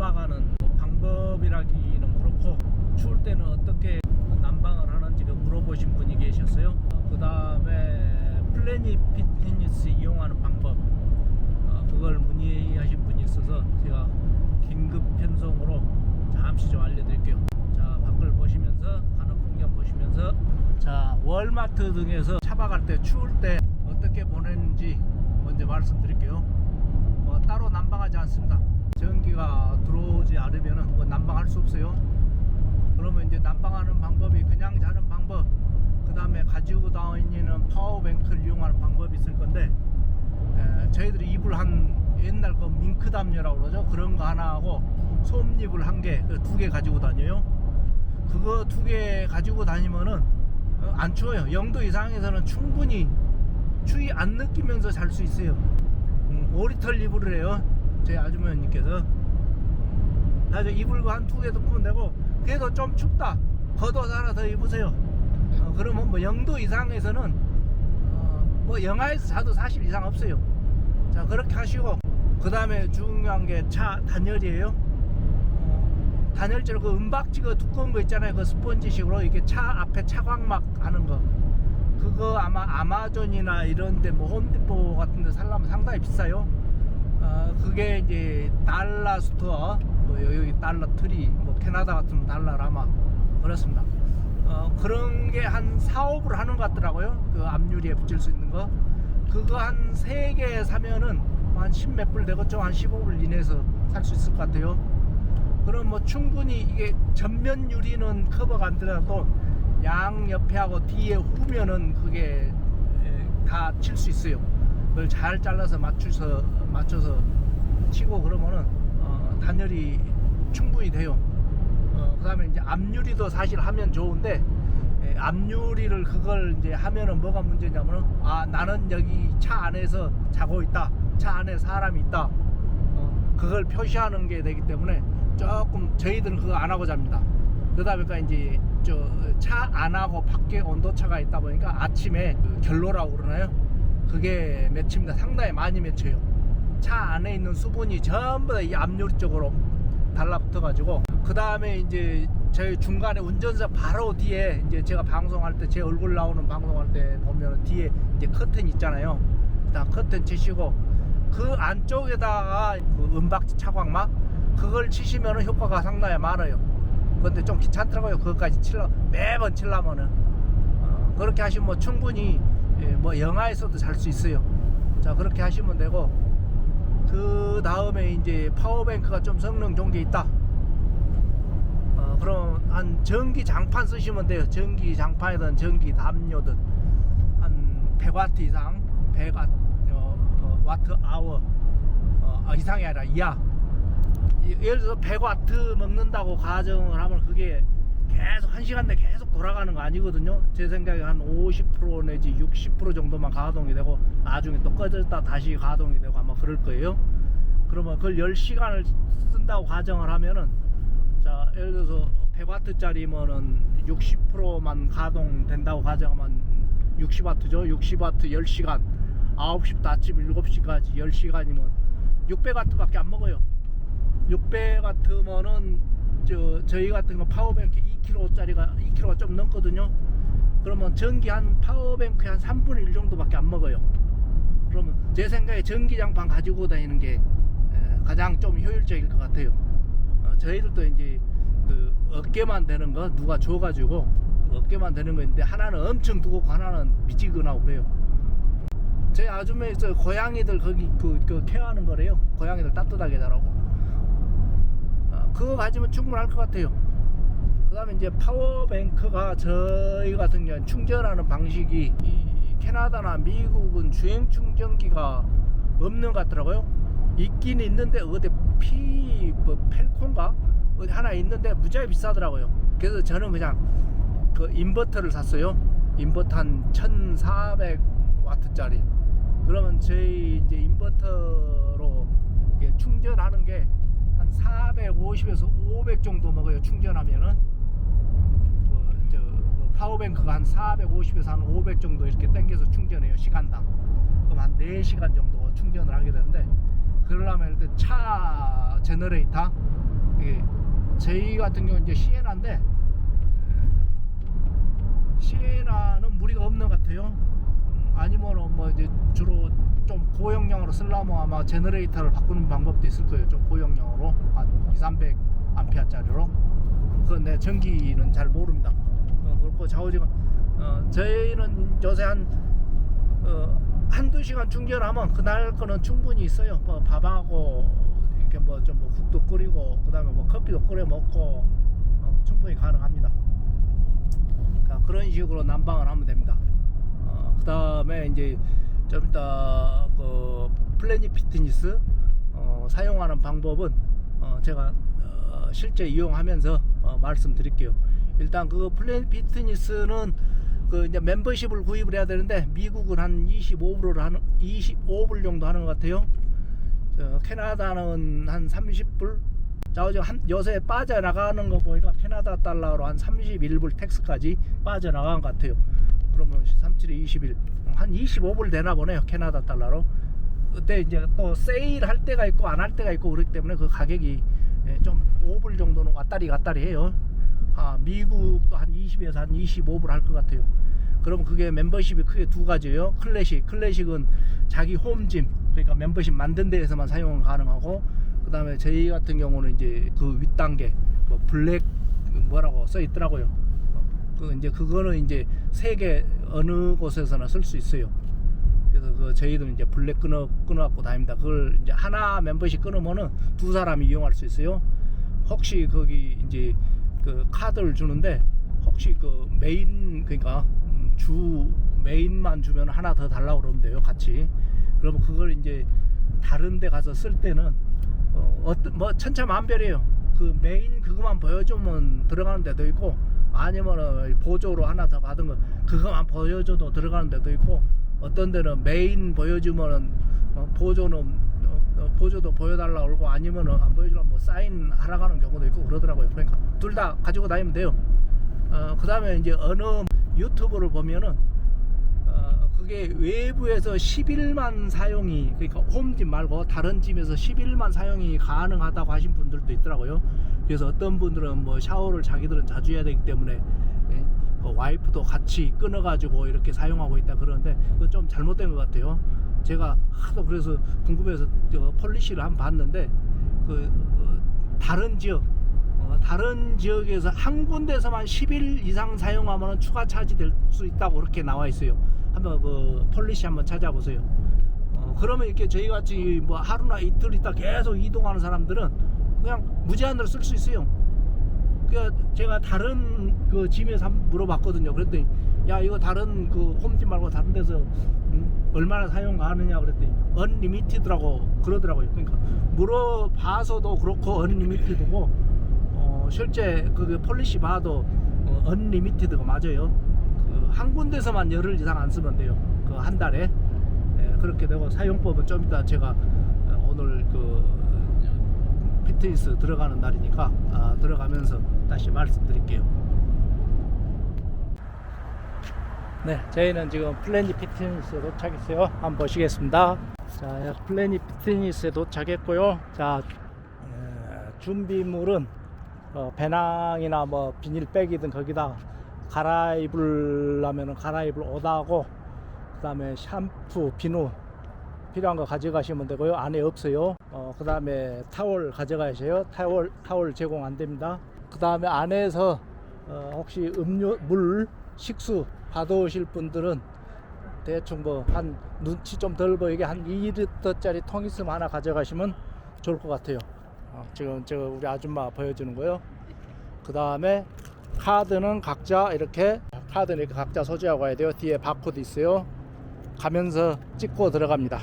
차박하는 방법이라기는 그렇고 추울 때는 어떻게 난방을 하는지를 물어보신 분이 계셨어요. 그 다음에 플래닛 피트니스 이용하는 방법 어, 그걸 문의하신 분이 있어서 제가 긴급 편성으로 잠시 좀 알려드릴게요. 자 밖을 보시면서 가는 풍경 보시면서 자 월마트 등에서 차박할 때 추울 때 어떻게 보내는지 먼저 말씀드릴게요. 뭐 따로 난방하지 않습니다. 전기가 들어오지 않으면 뭐 난방할 수 없어요. 그러면 이제 난방하는 방법이 그냥 자는 방법, 그 다음에 가지고 다니는 파워뱅크를 이용하는 방법이 있을 건데, 에, 저희들이 이불 한 옛날 거 밍크 담요라고 그러죠. 그런 거 하나 하고 솜잎을 한 개, 그두개 가지고 다녀요. 그거 두 개 가지고 다니면은 어, 안 추워요. 0도 이상에서는 충분히 추위 안 느끼면서 잘 수 있어요. 음, 오리털 이불을 해요. 제 아주머니께서. 나저 이불과 한두 개 덮으면 되고 그래도 좀 춥다. 겉옷 하나 더 입으세요. 어, 그러면 뭐 0도 이상에서는 어, 뭐 영하에서 자도 사실 이상 없어요. 자 그렇게 하시고 그 다음에 중요한 게 차 단열이에요. 어, 단열재로 그 은박지가 두꺼운 거 있잖아요. 그 스펀지식으로 이렇게 차 앞에 차광막 하는 거. 그거 아마 아마존이나 이런 데 뭐 홈디포 같은 데 살려면 상당히 비싸요 어, 그게 이제 달러 스토어, 뭐 여기 달러 트리, 뭐 캐나다 같은 달러 라마 그렇습니다. 어, 그런 게 한 사업을 하는 것 같더라고요. 그 앞유리에 붙일 수 있는 거. 그거 한 세 개 사면은 한 10몇 불 되겠죠. 한 15불 이내에서 살 수 있을 것 같아요. 그럼 뭐 충분히 이게 전면 유리는 커버가 안 되더라도 양 옆에하고 뒤에 후면은 그게 다 칠 수 있어요. 그걸 잘 잘라서 맞춰서 맞춰서 치고 그러면은 어, 단열이 충분히 돼요. 어, 그다음에 이제 앞유리도 사실 하면 좋은데 예, 앞유리를 그걸 이제 하면은 뭐가 문제냐면은 아 나는 여기 차 안에서 자고 있다. 차 안에 사람이 있다. 어, 그걸 표시하는 게 되기 때문에 조금 저희들은 그거 안 하고 잡니다. 그러다 보니까 이제 저 차 안 하고 밖에 온도차가 있다 보니까 아침에 그 결로라고 그러나요? 그게 맺힙니다. 상당히 많이 맺혀요. 차 안에 있는 수분이 전부 다 이 앞유리 쪽으로 달라붙어 가지고 그 다음에 이제 저희 중간에 운전자 바로 뒤에 이제 제가 방송할 때 제 얼굴 나오는 방송할 때 보면 뒤에 이제 커튼 있잖아요. 다 커튼 치시고 그 안쪽에다가 그 은박지 차광막 그걸 치시면 효과가 상당히 많아요. 근데 좀 귀찮더라고요. 그것까지 칠러 매번 칠라면은 어, 그렇게 하시면 뭐 충분히 예, 뭐 영하에서도 잘 수 있어요. 자 그렇게 하시면 되고 그 다음에 이제 파워뱅크가 좀 성능 좋은 게 있다. 어, 그럼 한 전기 장판 쓰시면 돼요. 전기 장판이든 전기 담요든 한 100와트 이상, 100와트 어, 어, 와트 아워 어, 아, 이상이 아니라 이하. 이- 예를 들어서 100와트 먹는다고 가정을 하면 그게 계속 한 시간 내 계속 돌아가는 거 아니거든요. 제 생각에 한 50% 내지 60% 정도만 가동이 되고 나중에 또 꺼졌다 다시 가동이 되고 아마 그럴 거예요. 그러면 그걸 10시간을 쓴다고 가정을 하면은 자 예를 들어서 100와트짜리면은 60%만 가동된다고 가정하면 60와트죠. 60와트 10시간 9시부터 아침 7시까지 10시간이면 600와트밖에 안 먹어요. 600와트면은 저 저희 같은 거 파워뱅크 2kg짜리가 2kg가 좀 넘거든요. 그러면 전기 한 파워뱅크 한 3분의 1 정도밖에 안 먹어요. 그러면 제 생각에 전기장판 가지고 다니는 게 에, 가장 좀 효율적일 것 같아요. 어, 저희들도 이제 그 어깨만 되는 거 누가 줘가지고 그 어깨만 되는 거 있는데 하나는 엄청 두껍고 하나는 미지근하고 그래요. 제 아줌마 저 고양이들 거기 그, 그 케어하는 거래요. 고양이들 따뜻하게 자라고. 어, 그거 가지면 충분할 것 같아요. 그 다음에 이제 파워뱅크가 저희 같은 경우는 충전하는 방식이 이 캐나다나 미국은 주행 충전기가 없는 것 같더라고요. 있긴 있는데 어디 피, 뭐 펠콘가? 어디 하나 있는데 무지하게 비싸더라고요. 그래서 저는 그냥 그 인버터를 샀어요. 인버터 한 1400 와트짜리. 그러면 저희 이제 인버터로 충전하는 게 한 450에서 500 정도 먹어요. 충전하면은. 그, 저, 그 파워뱅크가 한 450에서 한 500 정도 이렇게 당겨서 충전해요. 시간당. 그럼 한 4시간 정도 충전을 하게 되는데, 그러려면 일단 차 제너레이터, 이게 저희 같은 경우 이제 시에나인데 시에나는 무리가 없는 것 같아요. 음, 아니면은 뭐 이제 주로 좀 고용량으로 쓰려면 아마 제너레이터를 바꾸는 방법도 있을 거예요. 좀 고용량으로 한 2, 300 암페어 짜리로. 그런데 전기는 잘 모릅니다. 어, 그렇고 좌우지가 어, 저희는 요새 한 어, 한두 시간 충전하면 그날 거는 충분히 있어요. 뭐 밥하고 이렇게 뭐좀 뭐 국도 끓이고 그다음에 뭐 커피도 끓여 먹고 어, 충분히 가능합니다. 그러니까 그런 식으로 난방을 하면 됩니다. 어, 그다음에 이제 좀 이따 그 플래닛 피트니스 어, 사용하는 방법은 어, 제가 어, 실제 이용하면서 어, 말씀드릴게요. 일단 그 플래닛 피트니스는 그 이제 멤버십을 구입을 해야 되는데 미국은 한 25불을 하는 25불 정도 하는 것 같아요. 저 캐나다는 한 30불. 자, 어제 한 요새 빠져나가는 거 보니까 캐나다 달러로 한 31불 텍스까지 빠져나간 것 같아요. 그러면 37에 21. 한 25불 되나 보네요. 캐나다 달러로. 그때 이제 또 세일 할 때가 있고 안 할 때가 있고 그렇기 때문에 그 가격이 예, 좀 5불 정도는 왔다리 갔다리 해요. 아, 미국도 한 20에서 한 25불 할 것 같아요. 그럼 그게 멤버십이 크게 두 가지예요. 클래식. 클래식은 자기 홈짐, 그러니까 멤버십 만든 데에서만 사용 가능하고, 그 다음에 저희 같은 경우는 이제 그 윗단계, 뭐 블랙 뭐라고 써 있더라고요. 어, 그 이제 그거는 이제 세계 어느 곳에서나 쓸 수 있어요. 그래서 그 저희도 이제 블랙 끊어 끊어 갖고 다닙니다. 그걸 이제 하나 멤버십 끊으면은 두 사람이 이용할 수 있어요. 혹시 거기 이제 그 카드를 주는데 혹시 그 메인 그러니까 음, 주 메인만 주면 하나 더 달라고 그러면 돼요 같이 그러면 그걸 이제 다른 데 가서 쓸 때는 어, 어떤 뭐 천차만별이에요 그 메인 그거만 보여주면 들어가는 데도 있고 아니면은 보조로 하나 더 받은 거 그거만 보여줘도 들어가는 데도 있고 어떤 데는 메인 보여주면은 어, 보조는 어, 어, 보조도 보여달라 그러고 아니면은 안 보여주면 뭐 사인 하러 가는 경우도 있고 그러더라고요. 그러니까 둘 다 가지고 다니면 돼요. 어, 그 다음에 이제 어느 유튜브를 보면은 어, 그게 외부에서 11만 사용이 그러니까 홈집 말고 다른 집에서 11만 사용이 가능하다고 하신 분들도 있더라고요. 그래서 어떤 분들은 뭐 샤워를 자기들은 자주 해야 되기 때문에 예, 그 와이프도 같이 끊어가지고 이렇게 사용하고 있다 그러는데 그거 좀 잘못된 것 같아요. 제가 하도 그래서 궁금해서 저 폴리시를 한 번 봤는데 그 어, 다른 지역 어, 다른 지역에서 한 군데서만 10일 이상 사용하면 추가 차지 될 수 있다고 그렇게 나와 있어요. 한번 그 폴리시 한번 찾아보세요. 어, 그러면 이렇게 저희 같이 뭐 하루나 이틀 있다 계속 이동하는 사람들은 그냥 무제한으로 쓸 수 있어요. 그 제가 다른 그 한번 물어봤거든요. 그랬더니 야 이거 다른 그 홈집 말고 다른 데서 음, 얼마나 사용 가느냐 그랬더니 언리미티드라고 그러더라고요. 그러니까 물어봐서도 그렇고 언리미티드고 어, 실제 그 폴리시 봐도 어, 언리미티드가 맞아요. 그 한 군데서만 열흘 이상 안 쓰면 돼요. 그 한 달에 예, 그렇게 되고 사용법은 좀 이따 제가 어, 오늘 그 피트니스 들어가는 날이니까 아, 들어가면서 다시 말씀드릴게요. 네, 저희는 지금 플래닛 피트니스에 도착했어요. 한번 보시겠습니다. 자, 플래닛 피트니스에 도착했고요. 자, 에, 준비물은 어, 배낭이나 뭐 비닐백이든 거기다 갈아입으려면 갈아입을 옷하고 그 다음에 샴푸, 비누 필요한 거 가져가시면 되고요. 안에 없어요. 어, 그 다음에 타월 가져가셔요. 타월, 타월 제공 안 됩니다. 그 다음에 안에서 어, 혹시 음료, 물, 식수 받아오실 분들은 대충 뭐 한 눈치 좀 덜 보이게 한 2리터짜리 통 있으면 하나 가져가시면 좋을 것 같아요. 어, 지금 저 우리 아줌마 보여주는 거요. 그 다음에 카드는 각자 이렇게 카드는 이렇게 각자 소지하고 가야 돼요. 뒤에 바코드 있어요. 가면서 찍고 들어갑니다.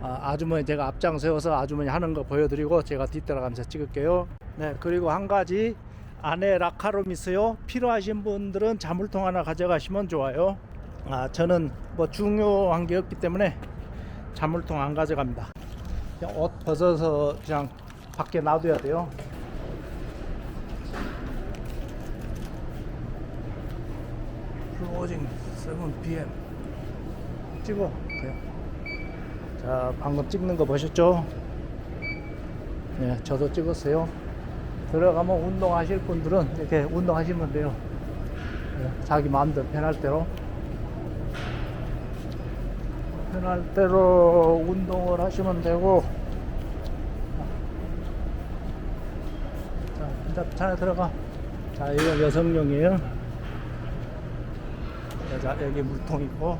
아, 아주머니 제가 앞장 세워서 아주머니 하는 거 보여드리고 제가 뒤따라가면서 찍을게요. 네, 그리고 한 가지 안에 라카룸 있어요. 필요하신 분들은 자물통 하나 가져가시면 좋아요. 아, 저는 뭐 중요한 게 없기 때문에 자물통 안 가져갑니다. 그냥 옷 벗어서 그냥 밖에 놔둬야 돼요. 클로징 7pm 찍어 그냥. 자 방금 찍는 거 보셨죠? 네 저도 찍었어요 들어가면 운동하실 분들은 이렇게 운동하시면 돼요. 예, 자기 마음대로 편할 대로. 편할 대로 운동을 하시면 되고. 자, 일단 차에 들어가. 자, 이거 여성용이에요. 자, 여기 물통 있고.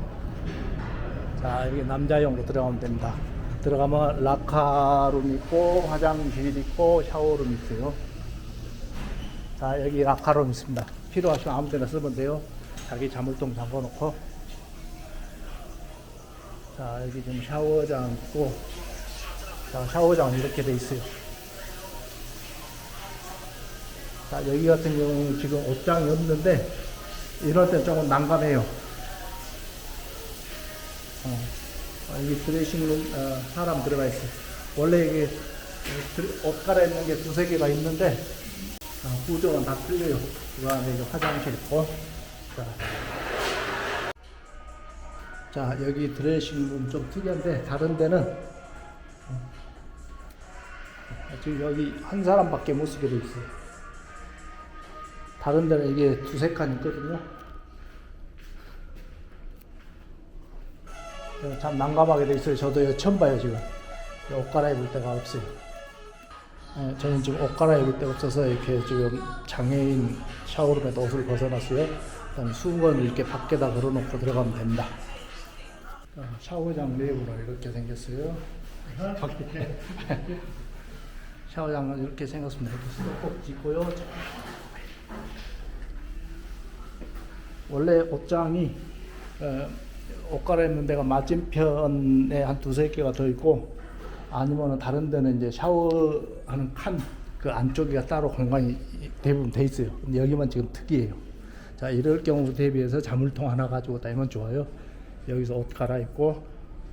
자, 여기 남자용으로 들어가면 됩니다. 들어가면 라카룸 있고, 화장실 있고, 샤워룸 있어요. 자, 여기 라카룸 있습니다. 필요하시면 아무 데나 쓰면 돼요. 자기 자물통 잠궈 놓고. 자, 여기 지금 샤워장 있고, 자, 샤워장은 이렇게 돼 있어요. 자, 여기 같은 경우는 지금 옷장이 없는데, 이럴 때 조금 난감해요. 어, 어, 여기 드레싱룸 어, 사람 들어가 있어요. 원래 드레- 옷 갈아입는 게 두세 개가 있는데 어, 구조는 다 틀려요. 그 안에 이제 화장실 있고. 자. 자, 여기 드레싱룸 좀 특이한데 다른 데는 어, 지금 여기 한 사람밖에 못 쓰게 돼 있어요. 다른 데는 이게 두세 칸 있거든요. 참 난감하게 돼 있어요. 저도 처음 봐요 지금. 옷 갈아입을 데가 없어요. 예, 저는 지금 옷 갈아입을 데가 없어서 이렇게 지금 장애인 샤워룸에도 옷을 벗어놨어요. 그다음에 수건을 이렇게 밖에다 걸어놓고 들어가면 됩니다. 어, 샤워장 내부가 이렇게 생겼어요. 샤워장은 이렇게 생겼습니다. 이렇게 수도꼭지 있고요. 원래 옷장이 어, 옷 갈아입는 데가 맞은편에 한 두세 개가 더 있고 아니면은 다른 데는 이제 샤워하는 칸 그 안쪽에가 따로 공간이 대부분 돼 있어요. 근데 여기만 지금 특이해요. 자 이럴 경우 대비해서 자물통 하나 가지고 다니면 좋아요. 여기서 옷 갈아입고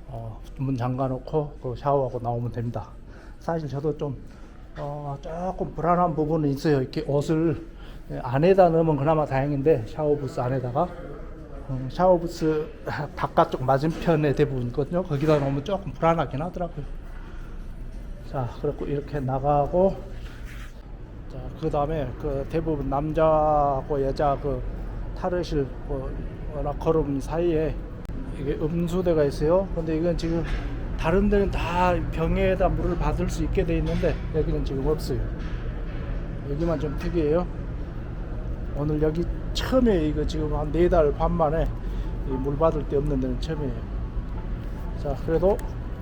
어, 문 잠가놓고 그 샤워하고 나오면 됩니다. 사실 저도 좀 어, 조금 불안한 부분은 있어요. 이렇게 옷을 안에다 넣으면 그나마 다행인데 샤워 부스 안에다가 음, 샤워 부스 바깥쪽 맞은편에 대부분 있거든요. 거기다 놓으면 조금 불안하긴 하더라고요. 자, 그렇고 이렇게 나가고 자, 그 다음에 그 대부분 남자하고 여자 그 탈의실 그 라커룸 사이에 이게 음수대가 있어요. 근데 이건 지금 다른 데는 다 병에다 물을 받을 수 있게 돼 있는데 여기는 지금 없어요. 여기만 좀 특이해요. 오늘 여기 처음에 이거 지금 한 네 달 반 만에 이물 받을 데 없는 데는 처음이에요. 자, 그래도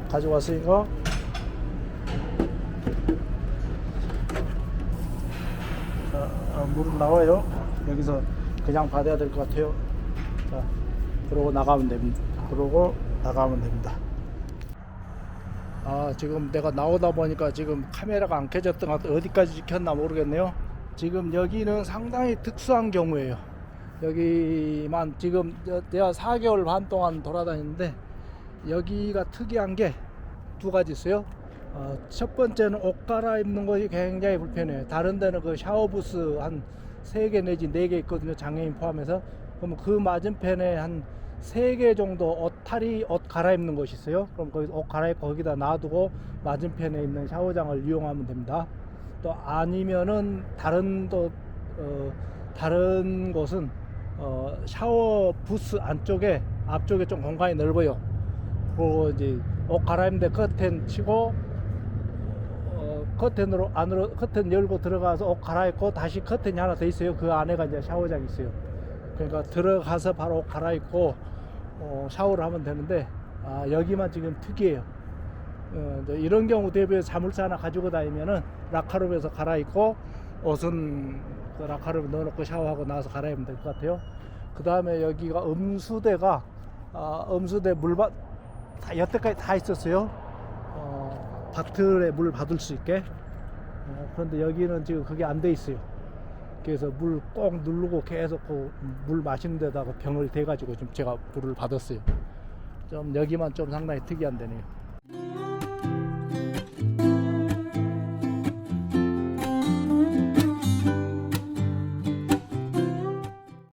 가져왔으니까 자, 아, 물은 나와요. 여기서 그냥 받아야 될 것 같아요. 자, 그러고 나가면 됩니다. 그러고 나가면 됩니다. 아, 지금 내가 나오다 보니까 지금 카메라가 안 켜졌던 것 같아. 어디까지 켰나 모르겠네요. 지금 여기는 상당히 특수한 경우예요. 여기만 지금 저- 내가 4개월 반 동안 돌아다니는데 여기가 특이한 게 두 가지 있어요. 어, 첫 번째는 옷 갈아입는 것이 굉장히 불편해요. 다른 데는 그 샤워 부스 한 3개 내지 4개 있거든요. 장애인 포함해서. 그럼 그 맞은편에 한 3개 정도 옷 탈이 옷 갈아입는 곳이 있어요. 그럼 거기 옷 갈아입고 거기다 놔두고 맞은편에 있는 샤워장을 이용하면 됩니다. 또 아니면은 다른 또 어, 다른 곳은 어, 샤워 부스 안쪽에 앞쪽에 좀 공간이 넓어요. 그리고 이제 옷 갈아입는데 커튼 치고 어, 커튼으로 안으로 커튼 열고 들어가서 옷 갈아입고 다시 커튼이 하나 더 있어요. 그 안에가 이제 샤워장이 있어요. 그러니까 들어가서 바로 옷 갈아입고 어, 샤워를 하면 되는데 아, 여기만 지금 특이해요. 어, 이런 경우 대비해서 자물쇠 하나 가지고 다니면은 라카룸에서 갈아입고 옷은 그 라카룸에 넣어놓고 샤워하고 나와서 갈아입으면 될 것 같아요. 그 다음에 여기가 음수대가 아, 음수대 물받 다 여태까지 다 있었어요. 어, 바틀에 물 받을 수 있게. 어, 그런데 여기는 지금 그게 안 돼 있어요. 그래서 물 꼭 누르고 계속 그 물 마시는 데다가 병을 대가지고 좀 제가 물을 받았어요. 좀 여기만 좀 상당히 특이한 데네요.